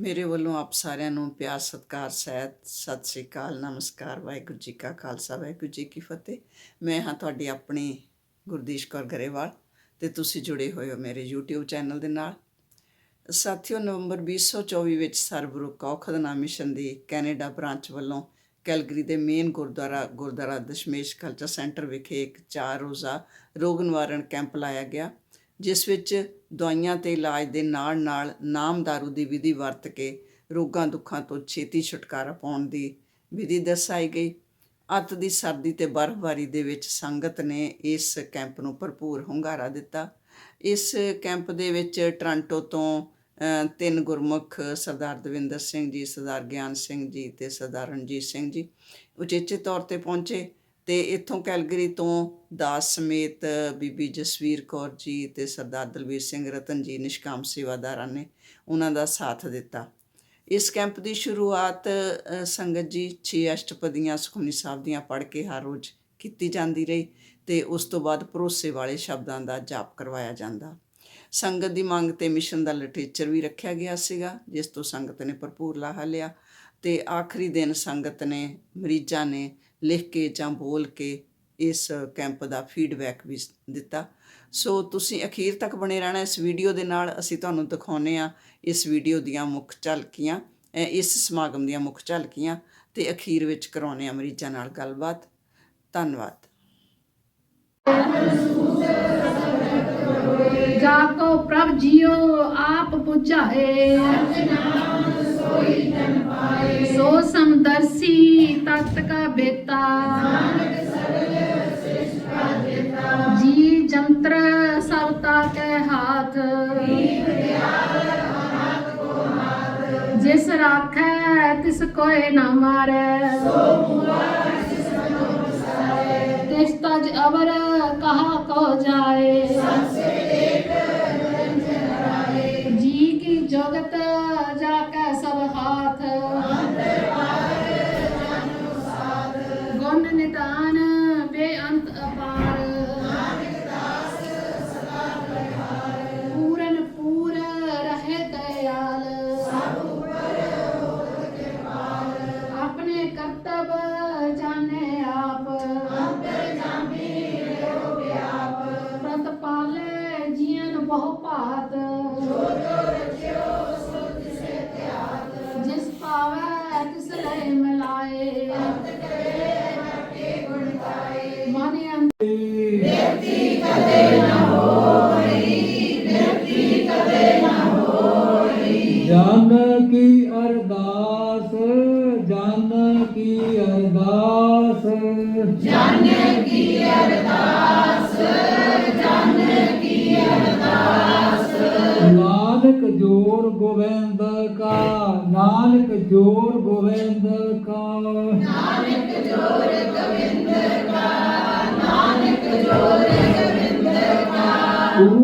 ਮੇਰੇ ਵੱਲੋਂ ਆਪ ਸਾਰਿਆਂ ਨੂੰ ਪਿਆਰ, ਸਤਿਕਾਰ, ਸਹਿਤ, ਸਤਿ ਸ੍ਰੀ ਅਕਾਲ, ਨਮਸਕਾਰ, ਵਾਹਿਗੁਰੂ ਜੀ ਕਾ ਖਾਲਸਾ, ਵਾਹਿਗੁਰੂ ਜੀ ਕੀ ਫਤਿਹ। ਮੈਂ ਹਾਂ ਤੁਹਾਡੀ ਆਪਣੀ ਗੁਰਦੀਸ਼ ਕੌਰ ਗਰੇਵਾਲ ਤੇ ਤੁਸੀਂ ਜੁੜੇ ਹੋਏ ਹੋ ਮੇਰੇ YouTube ਚੈਨਲ ਦੇ ਨਾਲ। ਸਾਥੀਓ, ਨਵੰਬਰ 2024 ਵਿੱਚ ਸਰਬਰੁਕ ਔਖਦਨਾ ਮਿਸ਼ਨ ਦੀ ਕੈਨੇਡਾ ਬ੍ਰਾਂਚ ਵੱਲੋਂ ਕੈਲਗਰੀ ਦੇ main Gurdwara Gurdwara Dashmesh culture centre ਵਿਖੇ ਇੱਕ ਚਾਰ ਰੋਜ਼ਾ ਰੋਗ ਨਿਵਾਰਣ ਕੈਂਪ ਲਾਇਆ ਗਿਆ। ਜਿਸ ਵਿੱਚ ਦਵਾਈਆਂ ਤੇ ਇਲਾਜ ਦੇ ਨਾਲ ਨਾਲ ਨਾਮ ਦਾਰੂ ਦੀ ਵਿਧੀ ਵਰਤ ਕੇ ਰੋਗਾਂ ਦੁੱਖਾਂ ਤੋਂ ਛੇਤੀ ਛੁਟਕਾਰਾ ਪਾਉਣ ਦੀ ਵਿਧੀ ਦਰਸਾਈ ਗਈ। ਅੱਤ ਦੀ ਸਰਦੀ ਤੇ ਬਰਫ਼ਬਾਰੀ ਦੇ ਵਿੱਚ ਸੰਗਤ ਨੇ ਇਸ ਕੈਂਪ ਨੂੰ ਭਰਪੂਰ ਹੁੰਗਾਰਾ ਦਿੱਤਾ। ਇਸ ਕੈਂਪ ਦੇ ਵਿੱਚ ਟ੍ਰਾਂਟੋ ਤੋਂ ਤਿੰਨ ਗੁਰਮੁਖ, ਸਰਦਾਰ ਦਵਿੰਦਰ ਸਿੰਘ ਜੀ, ਸਰਦਾਰ ਗਿਆਨ ਸਿੰਘ ਜੀ ਤੇ ਸਰਦਾਰ ਰਣਜੀਤ ਸਿੰਘ ਜੀ ਉਚੇਚੇ ਤੌਰ ਤੇ ਪਹੁੰਚੇ। ਤੇ ਇੱਥੋਂ ਕੈਲਗਰੀ ਤੋਂ ਦਾਸ ਸਮੇਤ ਬੀਬੀ ਜਸਵੀਰ ਕੌਰ ਜੀ ਤੇ ਸਰਦਾਰ ਦਲਵੀਰ ਸਿੰਘ ਰਤਨ ਜੀ ਨਿਸ਼ਕਾਮ ਸੇਵਾਦਾਰਾਂ ਨੇ ਉਹਨਾਂ ਦਾ ਸਾਥ ਦਿੱਤਾ। ਇਸ ਕੈਂਪ ਦੀ ਸ਼ੁਰੂਆਤ ਸੰਗਤ ਜੀ 6 ਅਸ਼ਟਪਦੀਆਂ ਸੁਖਮਨੀ ਸਾਹਿਬ ਦੀਆਂ ਪੜ੍ਹ ਕੇ ਹਰ ਰੋਜ਼ ਕੀਤੀ ਜਾਂਦੀ ਰਹੀ ਤੇ ਉਸ ਤੋਂ ਬਾਅਦ ਭਰੋਸੇ ਵਾਲੇ ਸ਼ਬਦਾਂ ਦਾ ਜਾਪ ਕਰਵਾਇਆ ਜਾਂਦਾ। ਸੰਗਤ ਦੀ ਮੰਗ ਤੇ ਮਿਸ਼ਨ ਦਾ ਲਿਟਰੇਚਰ ਵੀ ਰੱਖਿਆ ਗਿਆ ਸੀਗਾ, ਜਿਸ ਤੋਂ ਸੰਗਤ ਨੇ ਭਰਪੂਰ ਲਾਹਾ ਲਿਆ ਤੇ ਆਖਰੀ ਦਿਨ ਸੰਗਤ ਨੇ, ਮਰੀਜ਼ਾਂ ਨੇ ਲਿਖ ਕੇ ਜਾਂ ਬੋਲ ਕੇ ਇਸ ਕੈਂਪ ਦਾ ਫੀਡਬੈਕ ਵੀ ਦਿੱਤਾ। ਸੋ ਤੁਸੀਂ ਅਖੀਰ ਤੱਕ ਬਣੇ ਰਹਿਣਾ ਇਸ ਵੀਡੀਓ ਦੇ ਨਾਲ। ਅਸੀਂ ਤੁਹਾਨੂੰ ਦਿਖਾਉਨੇ ਆ ਇਸ ਵੀਡੀਓ ਦੀਆਂ ਮੁੱਖ ਝਲਕੀਆਂ ਇਸ ਸਮਾਗਮ ਦੀਆਂ ਮੁੱਖ ਝਲਕੀਆਂ ਤੇ ਅਖੀਰ ਵਿੱਚ ਕਰਾਉਨੇ ਆ ਮਰੀਜ਼ਾਂ ਨਾਲ ਗੱਲਬਾਤ। ਧੰਨਵਾਦ। ਸੋ ਸਮਦਰਸੀ ਤਤ ਕਾ ਬੇਤਾ ਜੀ ਜੰਤਰ ਸਵਤਾ ਕੇ ਹਾਥ। ਜਿਸ ਰਾਖੈ ਤਿਸ ਕੋਏ ਨਾ ਮਾਰੈ। ਸੋ ਭੂਆ ਤਿਸ ਮਨੋ ਬਸਾਏ ਤਿਸ ਤਜ ਅਵਰ ਕਹਾ ਕੋ ਜਾਏ। ਸਤ ਪੂਰਨ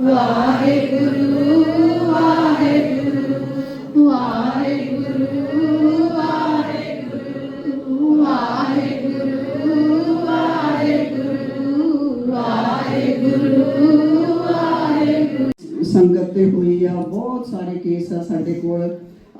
ਵਾਹਿਗੁਰੂ ਕੇਸ ਆ ਸਾਡੇ ਕੋਲ।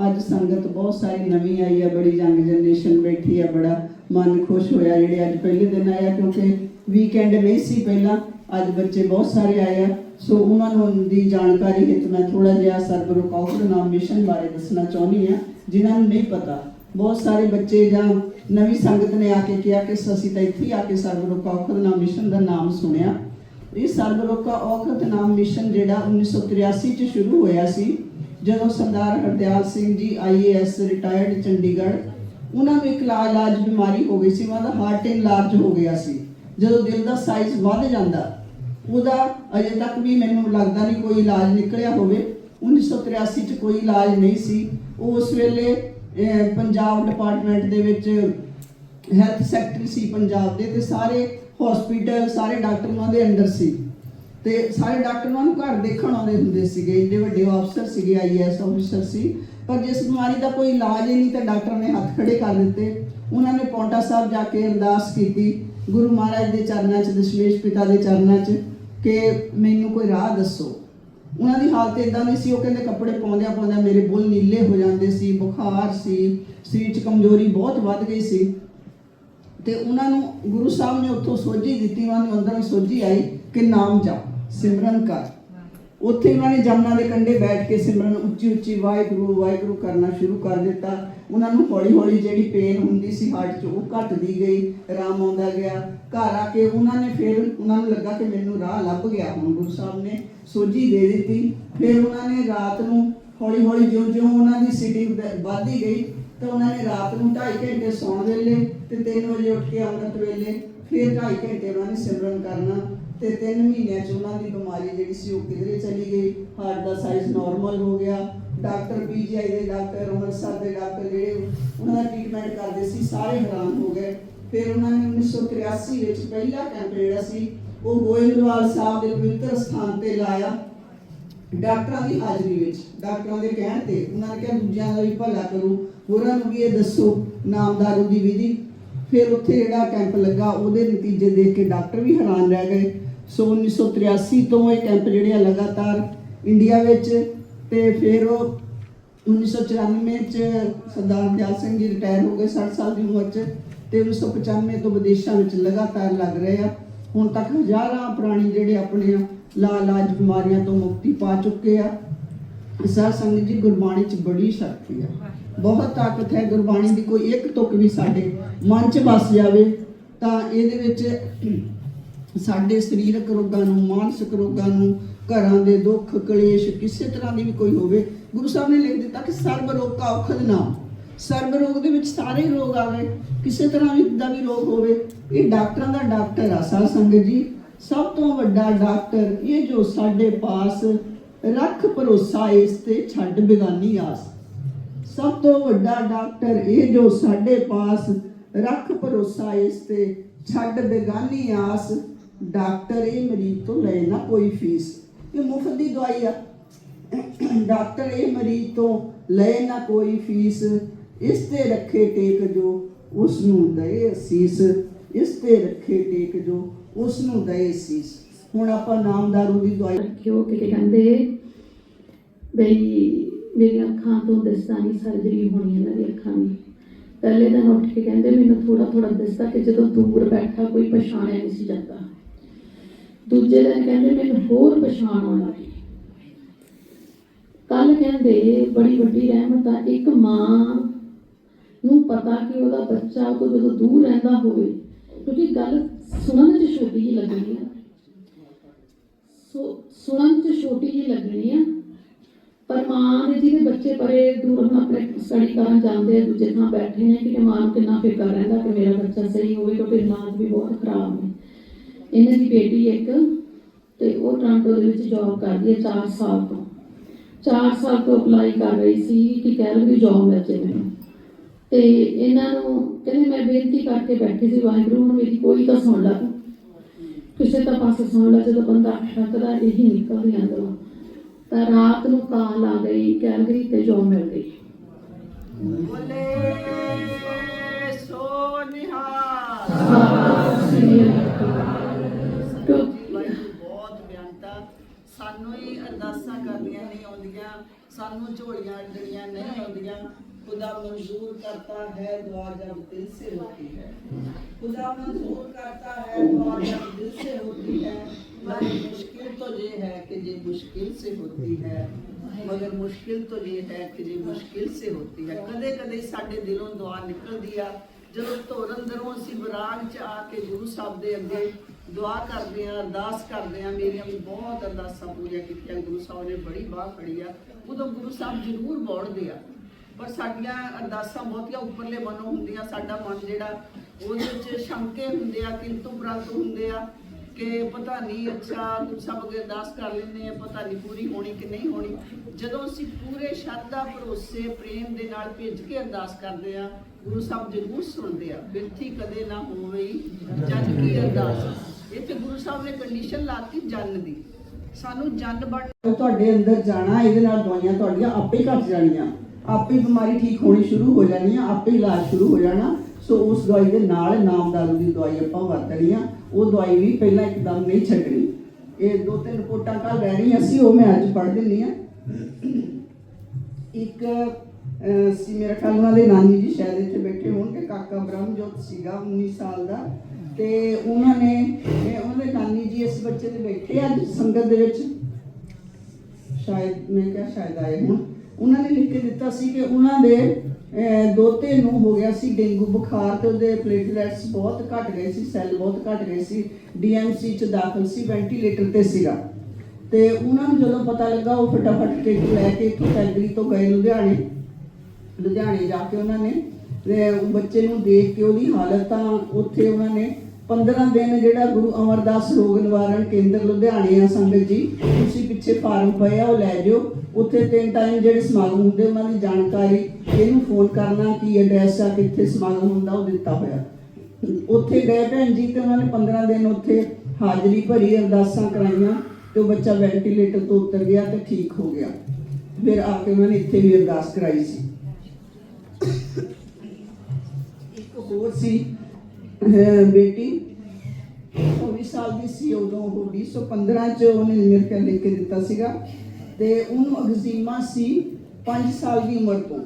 ਅੱਜ ਸੰਗਤ ਬਹੁਤ ਸਾਰੀ ਨਵੀਂ ਆਈ ਆ, ਬੜੀ ਯੰਗ ਜਨਰੇਸ਼ਨ ਬੈਠੀ ਆ, ਬੜਾ ਮਨ ਖੁਸ਼ ਹੋਇਆ ਜਿਹੜੇ ਅੱਜ ਪਹਿਲੇ ਦਿਨ ਆਇਆ ਕਿਉਂਕਿ ਵੀਕਐਂਡ ਨਹੀਂ ਸੀ ਪਹਿਲਾਂ, ਅੱਜ ਬੱਚੇ ਬਹੁਤ ਸਾਰੇ ਆਏ ਆ। ਸੋ ਉਹਨਾਂ ਨੂੰ ਦੀ ਜਾਣਕਾਰੀ ਹਿੱਤ ਮੈਂ ਥੋੜਾ ਜਿਹਾ ਸਰਬਰੋ ਕੌਫਰ ਨਾਮ ਮਿਸ਼ਨ ਬਾਰੇ ਦੱਸਣਾ ਚਾਹੁੰਦੀ ਆ, ਜਿਨ੍ਹਾਂ ਨੂੰ ਨਹੀਂ ਪਤਾ। ਬਹੁਤ ਸਾਰੇ ਬੱਚੇ ਜਾਂ ਨਵੀਂ ਸੰਗਤ ਨੇ ਆ ਕੇ ਕਿਹਾ ਕਿ ਅਸੀਂ ਤਾਂ ਇੱਥੇ ਆ ਕੇ ਸਰਬਰੋ ਕੌਫਰ ਨਾਮ ਮਿਸ਼ਨ ਦਾ ਨਾਮ ਸੁਣਿਆ। ਇਹ ਸਰਬਲੋਕਾ ਔਖਤ ਨਾਮ ਮਿਸ਼ਨ ਜਿਹੜਾ 1983 ਚ ਸ਼ੁਰੂ ਹੋਇਆ ਸੀ, ਜਦੋਂ ਸਰਦਾਰ ਹਰਦਿਆਲ ਸਿੰਘ ਜੀ ਆਈਏਐਸ ਰਿਟਾਇਰਡ ਚੰਡੀਗੜ੍ਹ, ਉਹਨਾਂ ਨੂੰ ਇੱਕ ਲਾ ਬਿਮਾਰੀ ਹੋ ਗਈ ਸੀ, ਉਹਨਾਂ ਦਾ ਹਾਰਟ ਇਨਲਾਰਜ ਹੋ ਗਿਆ ਸੀ। ਜਦੋਂ ਦਿਲ ਦਾ ਸਾਈਜ਼ ਵੱਧ ਜਾਂਦਾ, ਉਹਦਾ ਅਜੇ ਤੱਕ ਵੀ ਮੈਨੂੰ ਲੱਗਦਾ ਨਹੀਂ ਕੋਈ ਇਲਾਜ ਨਿਕਲਿਆ ਹੋਵੇ। 1983 ਚ ਕੋਈ ਇਲਾਜ ਨਹੀਂ ਸੀ। ਉਹ ਉਸ ਵੇਲੇ ਪੰਜਾਬ ਡਿਪਾਰਟਮੈਂਟ ਦੇ ਵਿੱਚ ਹੈਲਥ ਸੈਕਟਰੀ ਸੀ ਪੰਜਾਬ ਦੇ, ਤੇ ਸਾਰੇ ਹਸਪੀਟਲ ਸਾਰੇ ਡਾਕਟਰ ਉਹਨਾਂ ਦੇ ਅੰਡਰ ਸੀ। ਤੇ ਸਾਰੇ ਡਾਕਟਰ ਉਹਨਾਂ ਨੂੰ ਘਰ ਦੇਖਣ ਆਉਂਦੇ ਹੁੰਦੇ ਸੀਗੇ। ਇੰਨੇ ਵੱਡੇ ਅਫਸਰ ਸੀਗੇ ਆਈਐਸ ਅਫਸਰ ਸੀ। ਪਰ ਜਿਸ ਬਿਮਾਰੀ ਦਾ ਕੋਈ ਇਲਾਜ ਹੀ ਨਹੀਂ, ਤਾਂ ਡਾਕਟਰ ਨੇ ਹੱਥ ਖੜੇ ਕਰ ਦਿੱਤੇ। ਉਹਨਾਂ ਨੇ ਪੌਂਟਾ ਸਾਹਿਬ ਜਾ ਕੇ ਅਰਦਾਸ ਕੀਤੀ। ਗੁਰੂ ਮਹਾਰਾਜ ਦੇ ਚਰਨਾਂ 'ਚ, ਦਸ਼ਮੇਸ਼ ਪਿਤਾ ਦੇ ਚਰਨਾਂ 'ਚ ਕਿ ਮੈਨੂੰ ਕੋਈ ਰਾਹ ਦੱਸੋ। ਉਹਨਾਂ ਦੀ ਹਾਲਤ ਇਦਾਂ ਦੀ ਸੀ, ਉਹ ਕਹਿੰਦੇ ਕੱਪੜੇ ਪਾਉਂਦਿਆਂ ਪਾਉਂਦਿਆਂ ਮੇਰੇ ਬੁੱਲ ਨੀਲੇ ਹੋ ਜਾਂਦੇ ਸੀ, ਬੁਖਾਰ ਸੀ, ਸਰੀਰ 'ਚ ਕਮਜ਼ੋਰੀ ਬਹੁਤ ਵੱਧ ਗਈ ਸੀ। ਤੇ ਉਹਨਾਂ ਨੂੰ ਗੁਰੂ ਸਾਹਿਬ ਨੇ ਉੱਥੋਂ ਸੋਝੀ ਦਿੱਤੀ, ਉਹਨਾਂ ਨੂੰ ਅੰਦਰੋਂ ਸੋਝੀ ਆਈ ਕਿ ਨਾਮ ਜਪ, ਸਿਮਰਨ ਕਰ। ਉੱਥੇ ਉਹਨਾਂ ਨੇ ਜਮਨਾ ਦੇ ਕੰਢੇ ਬੈਠ ਕੇ ਸਿਮਰਨ, ਉੱਚੀ ਉੱਚੀ ਵਾਹਿਗੁਰੂ ਵਾਹਿਗੁਰੂ ਕਰਨਾ ਸ਼ੁਰੂ ਕਰ ਦਿੱਤਾ। ਉਹਨਾਂ ਨੂੰ ਹੌਲੀ ਹੌਲੀ ਜਿਹੜੀ ਪੇਨ ਹੁੰਦੀ ਸੀ ਹਾਰਟ 'ਚ, ਉਹ ਘਟਦੀ ਗਈ, ਆਰਾਮ ਆਉਂਦਾ ਗਿਆ। ਘਰ ਆ ਕੇ ਉਹਨਾਂ ਨੇ ਫਿਰ ਉਹਨਾਂ ਨੂੰ ਲੱਗਾ ਕਿ ਮੈਨੂੰ ਰਾਹ ਲੱਭ ਗਿਆ। ਹੁਣ ਗੁਰੂ ਸਾਹਿਬ ਨੇ ਸੋਝੀ ਦੇ ਦਿੱਤੀ। ਫਿਰ ਉਹਨਾਂ ਨੇ ਰਾਤ ਨੂੰ ਹੌਲੀ ਹੌਲੀ ਜਿਉਂ-ਜਿਉਂ ਉਹਨਾਂ ਦੀ ਸਿਟੀ ਵੱਧਦੀ ਗਈ। ਤਾਂ ਉਹਨਾਂ ਨੇ ਰਾਤ ਨੂੰ 2.5 ਘੰਟੇ ਸੌਣ ਵੇਲੇ ਤੇ 3 ਵਜੇ ਉੱਠ ਕੇ ਅੰਮ੍ਰਿਤ ਵੇਲੇ ਫਿਰ 2.5 ਘੰਟੇ ਉਹਨਾਂ ਨੇ ਸਿਮਰਨ ਕਰਨਾ ਤੇ 3 ਮਹੀਨਿਆਂ ਚ ਉਹਨਾਂ ਦੀ ਬਿਮਾਰੀ ਜਿਹੜੀ ਸੀ ਉਹ ਕਿਧਰੇ ਚਲੀ ਗਈ। ਹਾਰਟ ਦਾ ਸਾਈਜ਼ ਨਾਰਮਲ ਹੋ ਗਿਆ। ਡਾਕਟਰ ਪੀਜੀਆਈ ਦੇ ਡਾਕਟਰ ਅੰਮ੍ਰਿਤਸਰ ਦੇ ਡਾਕਟਰ ਜਿਹੜੇ ਉਹਨਾਂ ਦਾ ਟ੍ਰੀਟਮੈਂਟ ਕਰਦੇ ਸੀ, ਸਾਰੇ ਹੈਰਾਨ ਹੋ ਗਏ। ਫਿਰ ਉਹਨਾਂ ਨੇ 1983 ਵਿੱਚ ਪਹਿਲਾ ਕੈਂਪ ਜਿਹੜਾ ਸੀ, ਉਹ ਗੋਇੰਦਵਾਲ ਸਾਹਿਬ ਦੇ ਪਵਿੱਤਰ ਸਥਾਨ ਤੇ ਲਾਇਆ ਡਾਕਟਰਾਂ ਦੀ ਹਾਜ਼ਰੀ ਵਿੱਚ। ਡਾਕਟਰਾਂ ਦੇ ਕਹਿਣ ਤੇ ਉਹਨਾਂ ਨੇ ਕਿਹਾ, ਦੂਜਿਆਂ ਦਾ ਵੀ ਭਲਾ ਕਰੋ। ਉਹਨਾਂ ਨੂੰ ਵੀ ਇਹ ਦੱਸੋ ਨਾਮਦਾਰੂ ਦੀ ਵਿਧੀ। ਫਿਰ ਉੱਥੇ ਜਿਹੜਾ ਕੈਂਪ ਲੱਗਾ, ਉਹਦੇ ਨਤੀਜੇ ਦੇਖ ਕੇ ਡਾਕਟਰ ਵੀ ਹੈਰਾਨ ਰਹਿ ਗਏ। ਸੋ 1983 ਤੋਂ ਇਹ ਕੈਂਪ ਜਿਹੜੇ ਆ ਲਗਾਤਾਰ ਇੰਡੀਆ ਵਿੱਚ ਤੇ ਫਿਰ ਉਹ 1994 ਚ ਸਰਦਾਰ ਦਿਆਲ ਸਿੰਘ ਜੀ ਰਿਟਾਇਰ ਹੋ ਗਏ 60 ਸਾਲ ਦੀ ਉਮਰ ਚ ਤੇ 1995 ਤੋਂ ਵਿਦੇਸ਼ਾਂ ਵਿੱਚ ਲਗਾਤਾਰ ਲੱਗ ਰਹੇ ਆ। ਹੁਣ ਤੱਕ ਹਜ਼ਾਰਾਂ ਪ੍ਰਾਣੀ ਜਿਹੜੇ ਆਪਣੇ ਲਾ ਇਲਾਜ ਬਿਮਾਰੀਆਂ ਤੋਂ ਮੁਕਤੀ ਪਾ ਚੁੱਕੇ ਆ। ਸਾਧ ਸੰਗਤ ਜੀ ਗੁਰਬਾਣੀ ਚ ਬੜੀ ਸ਼ਕਤੀ ਆ। ਬਹੁਤ ਤਾਕਤ ਹੈ ਗੁਰਬਾਣੀ ਦੀ, ਕੋਈ ਇੱਕ ਤੁਕ ਵੀ ਸਾਡੇ ਮਨ ਚ ਵਸ ਜਾਵੇ, ਤਾਂ ਇਹਦੇ ਵਿੱਚ ਸਾਡੇ ਸਰੀਰਕ ਰੋਗਾਂ ਨੂੰ, ਮਾਨਸਿਕ ਰੋਗਾਂ ਨੂੰ, ਘਰਾਂ ਦੇ ਦੁੱਖ, ਕਲੇਸ਼, ਕਿਸੇ ਤਰ੍ਹਾਂ ਦੀ ਵੀ ਕੋਈ ਹੋਵੇ, ਗੁਰੂ ਸਾਹਿਬ ਨੇ ਲਿਖ ਦਿੱਤਾ ਕਿ ਸਰਬ ਰੋਗ ਕਾ ਔਖਦ ਨਾਮ। ਸਰਬ ਰੋਗ ਦੇ ਵਿੱਚ ਸਾਰੇ ਰੋਗ ਆਵੇ, ਕਿਸੇ ਤਰ੍ਹਾਂ ਵੀ ਦਾ ਵੀ ਰੋਗ ਹੋਵੇ, ਇਹ ਡਾਕਟਰਾਂ ਦਾ ਡਾਕਟਰ ਆ ਸਾਧ ਸੰਗਤ ਜੀ। ਸਭ ਤੋਂ ਵੱਡਾ ਡਾਕਟਰ ਇਹ ਜੋ ਸਾਡੇ ਪਾਸ ਰੱਖ ਭਰੋਸਾ, ਇਸ ਤੇ ਛੱਡ ਬਿਗਾਨੀ ਆਸ। ਸਭ ਤੋਂ ਵੱਡਾ ਡਾਕਟਰ ਇਹ ਜੋ ਸਾਡੇ ਪਾਸ ਰੱਖ ਭਰੋਸਾ ਇਸ ਤੇ ਛੱਡ ਬੇਗਾਨੀ ਆਸ, ਡਾਕਟਰ ਇਹ ਮਰੀਜ਼ ਤੋਂ ਲੈ ਨਾ ਕੋਈ ਫੀਸ। ਇਹ ਮੁਫਤ ਦੀ ਦਵਾਈ ਆ। ਡਾਕਟਰ ਇਹ ਮਰੀਜ਼ ਤੋਂ ਲੈ ਨਾ ਕੋਈ ਫੀਸ, ਇਸ ਤੇ ਰੱਖੇ ਟੇਕ ਜੋ ਉਸ ਨੂੰ ਦਏ ਅਸੀਸ, ਇਸ ਤੇ ਰੱਖੇ ਟੇਕ ਜੋ ਉਸ ਨੂੰ ਦਏ ਅਸੀਸ। ਹੁਣ ਆਪਾਂ ਨਾਮਦਾਰੂ ਦੀ ਦਵਾਈ ਰੱਖਿਓ ਕਿ ਕਹਿੰਦੇ ਬਈ ਮੇਰੀਆਂ ਅੱਖਾਂ ਤੋਂ ਦਿਸਦਾ ਨਹੀਂ ਸਰਜਰੀ ਹੋਣੀ ਇਹਨਾਂ ਦੀ ਅੱਖਾਂ ਦੀ। ਪਹਿਲੇ ਦਿਨ ਉੱਠ ਕੇ ਕਹਿੰਦੇ, ਮੈਨੂੰ ਥੋੜਾ ਥੋੜਾ ਦਿਸਦਾ ਕਿ ਜਦੋਂ ਦੂਰ ਬੈਠਾ ਕੋਈ ਪਛਾਣਿਆ ਨਹੀਂ ਸੀ ਜਾਂਦਾ। ਦੂਜੇ ਦਿਨ ਕਹਿੰਦੇ, ਮੈਨੂੰ ਹੋਰ ਪਛਾਣ ਆਉਣ ਲੱਗੀ। ਕੱਲ ਕਹਿੰਦੇ, ਬੜੀ ਵੱਡੀ ਰਹਿਮਤ ਆ, ਇੱਕ ਮਾਂ ਨੂੰ ਪਤਾ ਕਿ ਉਹਦਾ ਬੱਚਾ ਉਹ ਜਦੋਂ ਦੂਰ ਰਹਿੰਦਾ ਹੋਵੇ, ਕਿਉਂਕਿ ਗੱਲ ਸੁਣਨ 'ਚ ਛੋਟੀ ਜਿਹੀ ਲੱਗਣੀ ਆ। ਸੋ, ਸੁਣਨ ਚ ਛੋਟੀ ਜਿਹੀ ਲੱਗਣੀ ਆ ਪਰ ਮਾਂ ਦੇ ਜਿਹਦੇ ਬੱਚੇ ਪਰੇ ਦੂਰ ਆਪਣੇ ਸਟੱਡੀ ਕਰਨ ਜਾਂਦੇ ਆ, ਦੂਜੇ ਥਾਂ ਬੈਠੇ ਨੇ ਕਿ ਮਾਂ ਕਿੰਨਾ ਫਿਕਰ ਰਹਿੰਦਾ ਕਿ ਮੇਰਾ ਬੱਚਾ ਸਹੀ ਹੋਵੇ ਕਿਉਂਕਿ ਹਾਲਾਤ ਵੀ ਬਹੁਤ ਖਰਾਬ ਨੇ। ਇਹਨਾਂ ਦੀ ਬੇਟੀ ਇੱਕ ਤੇ ਉਹ ਟੋਰਾਂਟੋ ਦੇ ਵਿੱਚ ਜੌਬ ਕਰਦੀ ਹੈ 4 ਸਾਲ ਤੋਂ। 4 ਸਾਲ ਤੋਂ ਅਪਲਾਈ ਕਰ ਰਹੀ ਸੀ ਕਿ ਕੈਲਗਰੀ ਜੌਬ ਮਿਲ ਮੈਨੂੰ। ਤੇ ਇਹਨਾਂ ਨੂੰ ਕਹਿੰਦੇ ਮੈਂ ਬੇਨਤੀ ਕਰਕੇ ਬੈਠੀ ਸੀ, ਵਾਹਿਗੁਰੂ ਨੂੰ ਮੇਰੀ ਕੋਈ ਤਾਂ ਸੁਣ ਲਾ। ਕਿਸੇ ਤਾਂ ਪਾਸੇ ਸੁਣ ਲੈ ਜਦੋਂ ਬੰਦਾ ਠੱਕਦਾ ਇਹੀ ਨਿਕਲਦੀ ਅੰਦਰੋਂ। ਤਾਂ ਰਾਤ ਨੂੰ ਕਾਲ ਆ ਗਈ ਕੈਲਗਰੀ ਤੇ ਜੋਬ ਮਿਲ ਗਈ। ਬੋਲੇ ਸੋ ਨਿਹਾਲ। ਕਿਉਂ- ਵਾਹਿਗੁਰੂ ਬਹੁਤ ਬਿਆਨਤਾ ਸਾਨੂੰ ਹੀ ਅਰਦਾਸਾਂ ਕਰਨੀਆਂ ਨਹੀਂ ਆਉਂਦੀਆਂ ਸਾਨੂੰ ਝੋਲੀਆਂ ਅੱਡਣੀਆਂ ਨਹੀਂ ਆਉਂਦੀਆਂ। खुदा मंजूर करता है दुआ जब दिल से होती है खुदा मंजूर करता है दुआ जब दिल से होती है मगर मुश्किल तो ये है कि ये मुश्किल से होती है मगर मुश्किल तो ये है कि ये मुश्किल से होती है कदे कदे साडे दिलों दुआ निकलदी आ ਜਦੋਂ ਧੁਰ ਅੰਦਰੋਂ ਅਸੀਂ ਵਿਰਾਗ ਚ ਆ ਕੇ ਗੁਰੂ ਸਾਹਿਬ ਦੇ ਅੱਗੇ ਦੁਆ ਕਰਦੇ ਆ ਅਰਦਾਸ ਕਰਦੇ ਆ ਮੇਰੀਆਂ ਵੀ ਬਹੁਤ ਅਰਦਾਸਾਂ ਪੂਰੀਆਂ ਕੀਤੀਆਂ ਗੁਰੂ ਸਾਹਿਬ ਨੇ ਬੜੀ ਬਾਹ ਫੜੀ ਆ ਉਦੋਂ ਗੁਰੂ ਸਾਹਿਬ ਜ਼ਰੂਰ ਬੋੜਦੇ ਆ ਪਰ ਸਾਡੀਆਂ ਅਰਦਾਸਾਂ ਬਹੁਤੀਆਂ ਉੱਪਰਲੇ ਮਨੋਂ ਹੁੰਦੀਆਂ, ਸਾਡਾ ਮਨ ਜਿਹੜਾ, ਉਹਦੇ ਵਿੱਚ ਸ਼ੰਕੇ ਹੁੰਦੇ ਆ ਕਿੰਤੂ ਪ੍ਰੰਤੂ ਹੁੰਦੇ ਆ, ਕਿ ਪਤਾ ਨਹੀਂ ਅੱਛਾ ਗੁਰੂ ਸਾਹਿਬ ਅਰਦਾਸ ਕਰ ਲੈਂਦੇ ਆ, ਪਤਾ ਨਹੀਂ ਪੂਰੀ ਹੋਣੀ ਕਿ ਨਹੀਂ ਹੋਣੀ। ਜਦੋਂ ਅਸੀਂ ਪੂਰੇ ਸ਼ਰਧਾ, ਭਰੋਸੇ, ਪ੍ਰੇਮ ਦੇ ਨਾਲ ਭੇਜ ਕੇ ਅਰਦਾਸ ਕਰਦੇ ਆ, ਗੁਰੂ ਸਾਹਿਬ ਜ਼ਰੂਰ ਸੁਣਦੇ ਆ ਬਿਰਥੀ ਕਦੇ ਨਾ ਹੋਵੇ ਜਨ ਕੀ ਅਰਦਾਸ। ਇੱਥੇ ਗੁਰੂ ਸਾਹਿਬ ਨੇ ਕੰਡੀਸ਼ਨ ਲਾਤੀ ਜਨ ਦੀ। ਸਾਨੂੰ ਜਨ ਬਣ ਤੁਹਾਡੇ ਅੰਦਰ ਜਾਣਾ, ਇਹਦੇ ਨਾਲ ਦਵਾਈਆਂ ਤੁਹਾਡੀਆਂ ਆਪੇ ਘਟ ਜਾਣੀਆਂ। ਆਪੇ ਬਿਮਾਰੀ ਠੀਕ ਹੋਣੀ ਸ਼ੁਰੂ ਹੋ ਜਾਣੀ ਆ, ਆਪੇ ਇਲਾਜ ਸ਼ੁਰੂ ਹੋ ਜਾਣਾ। ਸੋ ਉਸ ਦਵਾਈ ਦੇ ਨਾਲ ਨਾਮਦਾਰੂ ਦੀ ਦਵਾਈ ਆਪਾਂ ਵਰਤਣੀ ਆ। ਉਹ ਦਵਾਈ ਵੀ ਪਹਿਲਾਂ ਇੱਕਦਮ ਨਹੀਂ ਛੱਡਣੀ। ਇਹ ਦੋ ਤਿੰਨ ਰਿਪੋਰਟਾਂ ਕੱਲ ਰਹਿ ਰਹੀਆਂ ਉਹ ਮੈਂ ਅੱਜ ਪੜ੍ਹ ਦਿੰਨੀ ਆ। ਇੱਕ ਸੀ ਮੇਰਾ ਖਿਆਲ ਉਹਨਾਂ ਦੇ ਨਾਨੀ ਜੀ ਸ਼ਾਇਦ ਇੱਥੇ ਬੈਠੇ ਹੋਣਗੇ, ਕਾਕਾ ਬ੍ਰਹਮਜੋਤ ਸੀਗਾ 19 ਸਾਲ ਦਾ। ਤੇ ਉਹਨਾਂ ਨੇ ਇਹ ਉਹਨਾਂ ਦੇ ਨਾਨੀ ਜੀ ਇਸ ਬੱਚੇ ਦੇ ਬੈਠੇ ਅੱਜ ਸੰਗਤ ਦੇ ਵਿੱਚ। ਸ਼ਾਇਦ, ਮੈਂ ਕਿਹਾ ਸ਼ਾਇਦ ਆਏ ਹੁਣ। ਉਹਨਾਂ ਨੇ ਲਿਖ ਕੇ ਦਿੱਤਾ ਸੀ ਕਿ ਉਹਨਾਂ ਦੇ ਦੋਤੇ ਨੂੰ ਹੋ ਗਿਆ ਸੀ ਡੇਂਗੂ ਬੁਖਾਰ ਤੇ ਉਹਦੇ ਪਲੇਟਲੈਟਸ ਬਹੁਤ ਘਟ ਗਏ ਸੀ ਸੈੱਲ ਬਹੁਤ ਘਟ ਗਏ ਸੀ ਡੀਐਮਸੀ ਚ ਦਾਖਲ ਸੀ ਵੈਂਟੀਲੇਟਰ ਤੇ ਸੀਗਾ। ਤੇ ਉਹਨਾਂ ਨੂੰ ਜਦੋਂ ਪਤਾ ਲੱਗਾ, ਉਹ ਫਟਾਫਟ ਕਿੱਟ ਲੈ ਕੇ ਇੱਥੋਂ ਕੈਲਗਰੀ ਤੋਂ ਗਏ ਲੁਧਿਆਣੇ। ਲੁਧਿਆਣੇ ਜਾ ਕੇ ਉਹਨਾਂ ਨੇ, ਤੇ ਬੱਚੇ ਨੂੰ ਦੇਖ ਕੇ ਉਹਦੀ ਹਾਲਤ ਤਾਂ ਉੱਥੇ ਉਹਨਾਂ ਨੇ 15 ਦਿਨ ਜਿਹੜਾ ਗੁਰੂ ਅਮਰਦਾਸ ਰੋਗ ਨਿਵਾਰਣ ਕੇਂਦਰ ਲੁਧਿਆਣੇ ਆ ਸੰਗਤ ਜੀ, ਤੁਸੀਂ ਪਿੱਛੇ ਫਾਰਮ ਪਏ ਆ ਉਹ ਲੈ ਜਿਓ ਉੱਥੇ ਤਿੰਨ ਟਾਈਮ ਜਿਹੜੇ ਸਮਾਗਮ ਹੁੰਦੇ, ਉਹਨਾਂ ਦੀ ਜਾਣਕਾਰੀ, ਇਹਨੂੰ ਫੋਨ ਕਰਨਾ, ਕੀ ਐਡਰੈਸ ਆ, ਕਿੱਥੇ ਸਮਾਗਮ ਹੁੰਦਾ, ਉਹ ਦਿੱਤਾ ਹੋਇਆ। ਉੱਥੇ ਗਏ ਭੈਣ ਜੀ ਤੇ ਉਹਨਾਂ ਨੇ 15 ਦਿਨ ਉੱਥੇ ਹਾਜ਼ਰੀ ਭਰੀ, ਅਰਦਾਸਾਂ ਕਰਾਈਆਂ ਤੇ ਉਹ ਬੱਚਾ ਵੈਂਟੀਲੇਟਰ ਤੋਂ ਉਤਰ ਗਿਆ ਤੇ ਠੀਕ ਹੋ ਗਿਆ। ਫਿਰ ਆ ਕੇ ਉਹਨਾਂ ਨੇ ਇੱਥੇ ਵੀ ਅਰਦਾਸ ਕਰਾਈ ਸੀ। ਇੱਕ ਹੋਰ ਸੀ ਬੇਟੀ। 24 ਸਾਲ ਦੀ ਸੀ, ਉਦੋਂ ਉਹ 2015 ਚ ਉਹਨੇ ਮੇਰੇ ਕੋਲ ਕੇ ਦਿੱਤਾ ਸੀਗਾ। ਤੇ ਉਹਨੂੰ ਅਗਜ਼ੀਮਾ ਸੀ 5 ਸਾਲ ਦੀ ਉਮਰ ਤੋਂ।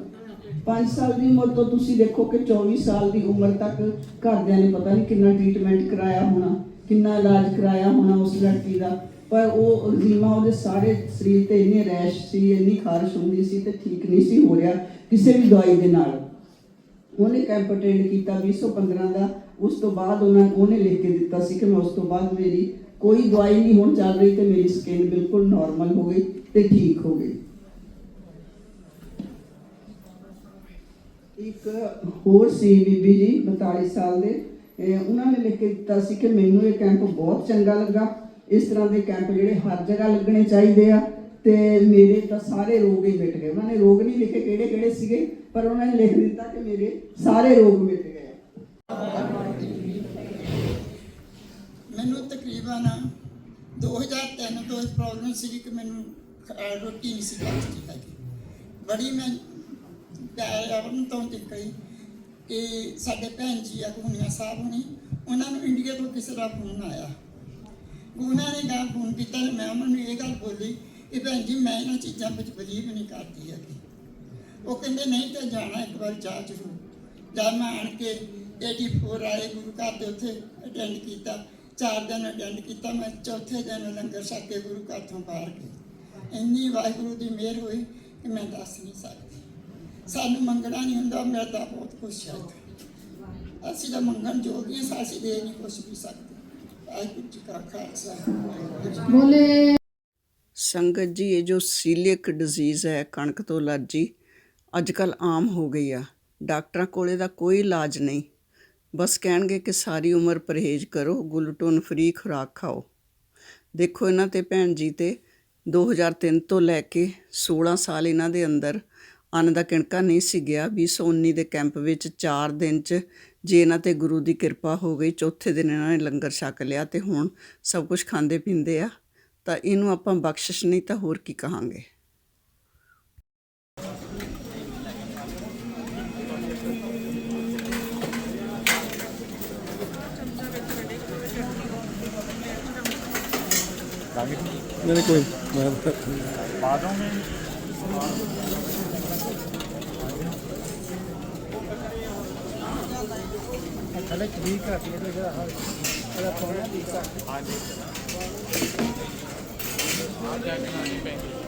5 ਸਾਲ ਦੀ ਉਮਰ ਤੋਂ ਤੁਸੀਂ ਦੇਖੋ ਕਿ 24 ਸਾਲ ਦੀ ਉਮਰ ਤੱਕ ਘਰਦਿਆਂ ਨੇ ਪਤਾ ਨਹੀਂ ਕਿੰਨਾ ਟ੍ਰੀਟਮੈਂਟ ਕਰਾਇਆ ਹੋਣਾ, ਕਿੰਨਾ ਇਲਾਜ ਕਰਾਇਆ ਹੋਣਾ ਉਸ ਲੜਕੀ ਦਾ। ਪਰ ਉਹ ਅਗਜ਼ੀਮਾ ਉਹਦੇ ਸਾਰੇ ਸਰੀਰ ਤੇ ਇੰਨੇ ਰੈਸ਼ ਸੀ, ਇੰਨੀ ਖਾਰਸ਼ ਹੁੰਦੀ ਸੀ ਤੇ ਠੀਕ ਨਹੀਂ ਸੀ ਹੋ ਰਿਹਾ ਕਿਸੇ ਵੀ ਦਵਾਈ ਦੇ ਨਾਲ। ਉਹਨੇ ਕੈਂਪ ਅਟੈਂਡ ਕੀਤਾ 2015 ਦਾ, ਉਸ ਤੋਂ ਬਾਅਦ ਉਹਨਾਂ ਉਹਨੇ ਲਿਖ ਕੇ ਦਿੱਤਾ ਸੀ ਕਿ ਮੈਂ ਉਸ ਤੋਂ ਬਾਅਦ ਮੇਰੀ ਕੋਈ ਦਵਾਈ ਨਹੀਂ ਹੁਣ ਚੱਲ ਰਹੀ ਤੇ ਮੇਰੀ ਸਕਿਨ ਬਿਲਕੁਲ ਨਾਰਮਲ ਹੋ ਗਈ ਤੇ ਠੀਕ ਹੋ ਗਈ। ਇੱਕ ਹੋਰ ਸੀ ਬੀਬੀ ਜੀ 42 ਸਾਲ ਦੇ ਉਹਨਾਂ ਨੇ ਲਿਖ ਕੇ ਦਿੱਤਾ ਸੀ ਕਿ ਮੈਨੂੰ ਇਹ ਕੈਂਪ ਬਹੁਤ ਚੰਗਾ ਲੱਗਾ। ਇਸ ਤਰ੍ਹਾਂ ਦੇ ਕੈਂਪ ਜਿਹੜੇ ਹਰ ਜਗ੍ਹਾ ਲੱਗਣੇ ਚਾਹੀਦੇ ਆ। ਤੇ ਮੇਰੇ ਤਾਂ ਸਾਰੇ ਰੋਗ ਹੀ ਮਿਟ ਗਏ। ਉਹਨਾਂ ਨੇ ਰੋਗ ਨਹੀਂ ਲਿਖੇ ਕਿਹੜੇ ਕਿਹੜੇ ਸੀਗੇ, ਪਰ ਉਹਨਾਂ ਨੇ ਲਿਖ ਦਿੱਤਾ ਕਿ ਮੇਰੇ ਸਾਰੇ ਰੋਗ ਮਿਟ ਗਏ। ਮੈਨੂੰ ਤਕਰੀਬਨ 2003 ਤੋਂ ਪ੍ਰੋਬਲਮ ਸੀ ਕਿ ਮੈਨੂੰ ਰੋਟੀ ਨਹੀਂ ਸੀ ਪਚਦੀ ਹੈਗੀ ਬੜੀ ਮੈਂ ਪਿਆਰਨ ਤੋਂ ਨਿਕਲੀ ਕਿ ਸਾਡੇ ਭੈਣ ਜੀ ਆ ਗੁਨੀਆ ਸਾਹਿਬ ਹੁਣੀ, ਉਹਨਾਂ ਨੂੰ ਇੰਡੀਆ ਤੋਂ ਕਿਸੇ ਦਾ ਫੋਨ ਆਇਆ। ਉਹਨਾਂ ਨੇ ਗੱਲ ਫੋਨ ਕੀਤਾ ਮੈਂ ਉਹਨਾਂ ਨੂੰ ਇਹ ਗੱਲ ਬੋਲੀ ਕਿ ਭੈਣ ਜੀ ਮੈਂ ਇਹਨਾਂ ਚੀਜ਼ਾਂ ਵਿੱਚ ਬਲੀਵ ਨਹੀਂ ਕਰਦੀ ਹੈਗੀ। ਉਹ ਕਹਿੰਦੇ ਨਹੀਂ ਤਾਂ ਜਾਣਾ ਇੱਕ ਵਾਰ ਜਾ ਜ਼ਰੂਰ। ਜਦ ਮੈਂ ਆਣ ਕੇ 84 ਆਏ ਗੁਰੂ ਘਰ ਦੇ ਉੱਥੇ ਅਟੈਂਡ ਕੀਤਾ ਚਾਰ ਦਿਨ ਅਟੈਂਡ ਕੀਤਾ ਮੈਂ ਚੌਥੇ ਦਿਨ ਲੰਗਰ ਛਕ ਕੇ ਗੁਰੂ ਘਰ ਤੋਂ ਬਾਹਰ ਗਈ। ਇੰਨੀ ਵਾਹਿਗੁਰੂ ਦੀ ਮਿਹਰ ਹੋਈ ਕਿ ਮੈਂ ਦੱਸ ਨਹੀਂ ਸਕਦੀ। ਸਾਨੂੰ ਮੰਗਣਾ ਨਹੀਂ ਹੁੰਦਾ ਮੈਂ ਤਾਂ ਬਹੁਤ ਖੁਸ਼ ਹਾਂ ਅਸੀਂ ਤਾਂ ਮੰਗਣ ਜੋਗੀਆਂ ਸਾਂ, ਅਸੀਂ ਦੇ ਨਹੀਂ ਕੁਛ ਵੀ ਸਕਦੇ। ਵਾਹਿਗੁਰੂ ਜੀ ਕਾ ਖਾਲਸਾ। ਵਾਹਿਗੁਰੂ ਜੀ ਬੋਲੇ। ਸੰਗਤ ਜੀ, ਇਹ ਜੋ ਸੀਲੀਅਕ ਡਿਜ਼ੀਜ਼ ਹੈ, ਕਣਕ ਤੋਂ ਅਲਰਜੀ ਅੱਜ ਕੱਲ ਆਮ ਹੋ ਗਈ ਆ। ਡਾਕਟਰਾਂ ਕੋਲੇ ਦਾ ਕੋਈ ਇਲਾਜ ਨਹੀਂ। ਬਸ ਕਹਿਣਗੇ ਕਿ ਸਾਰੀ ਉਮਰ ਪਰਹੇਜ਼ ਕਰੋ, ਗਲੂਟਨ ਫ੍ਰੀ ਖੁਰਾਕ ਖਾਓ। ਦੇਖੋ ਇਹਨਾਂ ਤੇ ਭੈਣ ਜੀ ਤੇ 2003 ਤੋਂ ਲੈ ਕੇ 16 ਸਾਲ ਇਹਨਾਂ ਦੇ ਅੰਦਰ ਅੰਨ ਦਾ ਕਿਣਕਾ ਨਹੀਂ ਸੀ ਗਿਆ। 2019 ਦੇ ਕੈਂਪ ਵਿੱਚ 4 ਦਿਨ ਚ ਜੇ ਇਹਨਾਂ ਤੇ ਗੁਰੂ ਦੀ ਕਿਰਪਾ ਹੋ ਗਈ, ਚੌਥੇ ਦਿਨ ਇਹਨਾਂ ਨੇ ਲੰਗਰ ਛਕ ਲਿਆ ਤੇ ਹੁਣ ਸਭ ਕੁਝ ਖਾਂਦੇ ਪੀਂਦੇ ਆ। ਤਾਂ ਇਹਨੂੰ ਆਪਾਂ ਬਖਸ਼ਿਸ਼ ਨਹੀਂ ਤਾਂ ਹੋਰ ਕੀ ਕਹਾਂਗੇ? ਨਹੀਂ ਕੋਈ ਮੈਂ ਪਾ ਦੋਗੇ? ਥੱਲੇ ਠੀਕ ਆ ਜਿਹੜਾ ਇਹਦਾ ਪਾਉਣਾ ਠੀਕ ਆ ਹਾਂਜੀ। ਆ ਜਾ ਕੇ ਨਾ ਨਹੀਂ ਪੈਂਦੀ